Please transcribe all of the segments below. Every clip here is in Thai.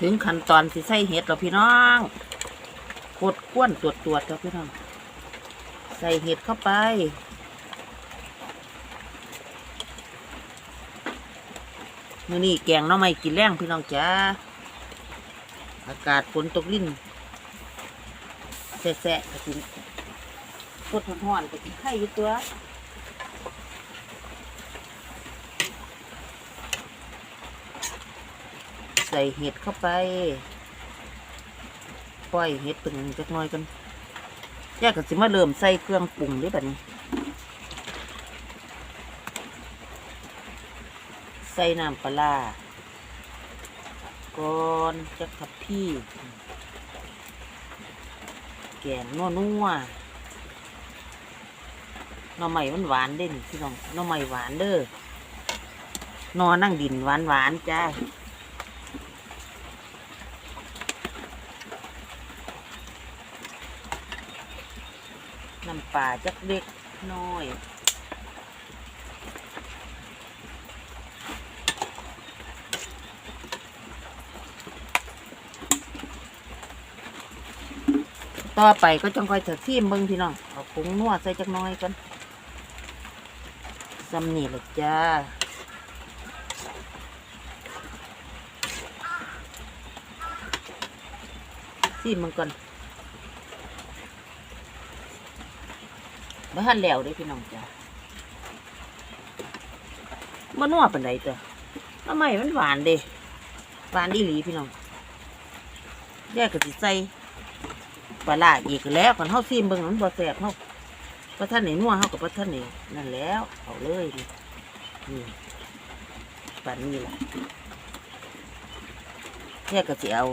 ถึงขั้นตอนสิใส่เห็ดแล้วพี่น้องกดก้วนตรวจตรวจแล้วพี่น้อง ใส่เห็ดเข้าไป มื้อนี้แกงน้ำไม้กินแรงพี่น้องจ้า อากาศฝนตกลิ่นแสะๆกระสิกดห้อนๆกระสิไข่อยู่ตัว ใส่เห็ดเข้าไปปล่อยเห็ดเป็นจักน้อยกันแยกกันสิมาเริ่มใส่เครื่องปรุงด้วยแบบนี้ ใส่น้ำปลาร้าก่อนจะขับพี่ แกงนัวนัวหน่อไม้มันหวานเด่นพี่น้องหน่อไม้หวานเด้อนอนั่งดินหวานหวานจ้า น้ำปลาจักเล็กน้อยต่อไปก็จังค่อยเถอะซีมเบิ่งพี่น้องเอาผงนัวใส่จักน้อยกันสำนี่แหละจ้าซีมมันก่อน บ่ทันแล้วเด้พี่น้องจ้าบ่นัวปานใดตัวทำไมมันหวานเด้หวานดีหลีพี่น้องแยกก็สิใส่ปลาร้าอีกแล้วกันเฮาซีมเบิ่งมันบ่แซ่บเฮาบ่ทันได้นัวเฮากับบ่ทันได้นั่นแล้วเอาเลยนี่นี่ปานนี้ล่ะแค่ก็สิเอา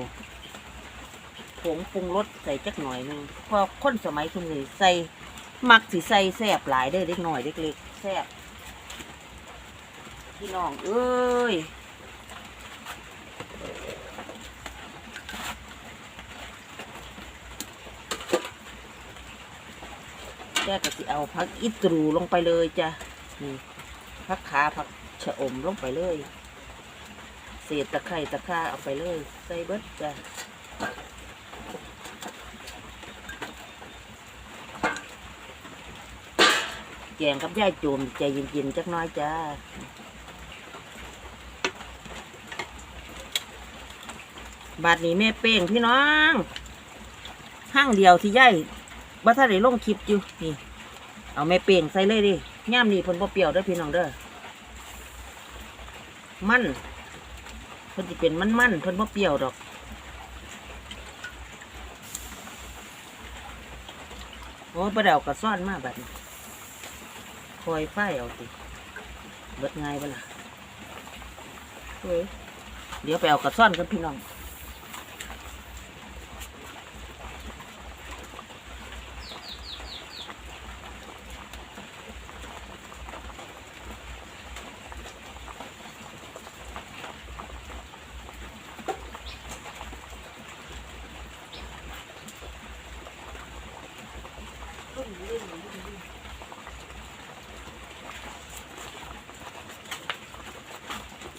ผงปรุงรสใส่จักหน่อยนึงพอคนสมัยทุกนี้ใส่ มักสิใส่แซบหลายเด้อเด็กน้อยเด็กเล็กแซบพี่น้องเอ้ยแกก็สิเอาผักอิตรูลงไปเลยจ้ะนี่ผักขาผักชะอมลงไปเลย เศษตะไคร่ตะข่าเอาไปเลย ใส่เบิดจ้ะ แกงกับย่ายจูมใจเย็นๆจักน้อยจ้าบาดนี้แม่เป้งพี่น้องห้างเดียวที่ย่ายว่าถ้าได้ลงคลิปอยู่นี่ เอาแม่เป่งใส่เลยดิย่ามนี่พนบ่เปรี้ยวเด้อพี่น้องเด้อมันเพิ่นสิเป็นมันมันๆเพิ่นบ่เปรี้ยวดอกโอ้บ่ได้เอากระซ่อนมากแบัดนี้ คอยไฟเอาติเบิดง่ายบ่ล่ะเฮ้ยเดี๋ยวไปเอากระซ่อนกันพี่น้อง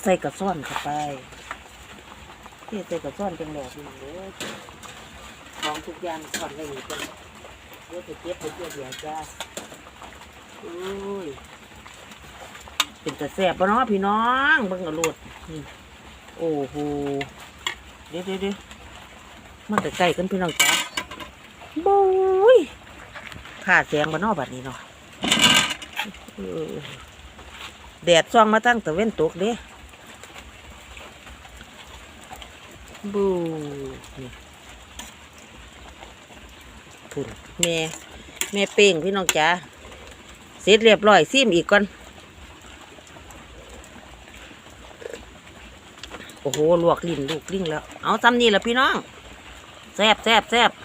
ใส่กระซ่อนเข้าไปเทใส่กระซ่อนจังแหลกพี่น้องเด้อของทุกอย่างซ่อนไว้นี่จังเดี๋ยวไปเก็บไปเก็บเดี๋ยวจ้าอุ้ยเป็นแต่แสบปะเนาะพี่น้องเบิ่งเอาโลดนี่โอ้โหเดี๋ยวเดี๋ยวเดี๋ยวมันใกล้กันพี่น้องจ้าบุ้ยขาดแสงปะเนาะบัดนี้เนาะเออแดดส่องมาตั้งแต่เว้นตกเด้ บูนี่พุ่นแม่แม่เป้งพี่น้องจ๋าเสร็จเรียบร้อยซิมอีกก่อน โอ้โห ลวกลิ้นลูกลิ้งแล้ว เอาซ้ำนี่แหละพี่น้องแซบแซบแซบ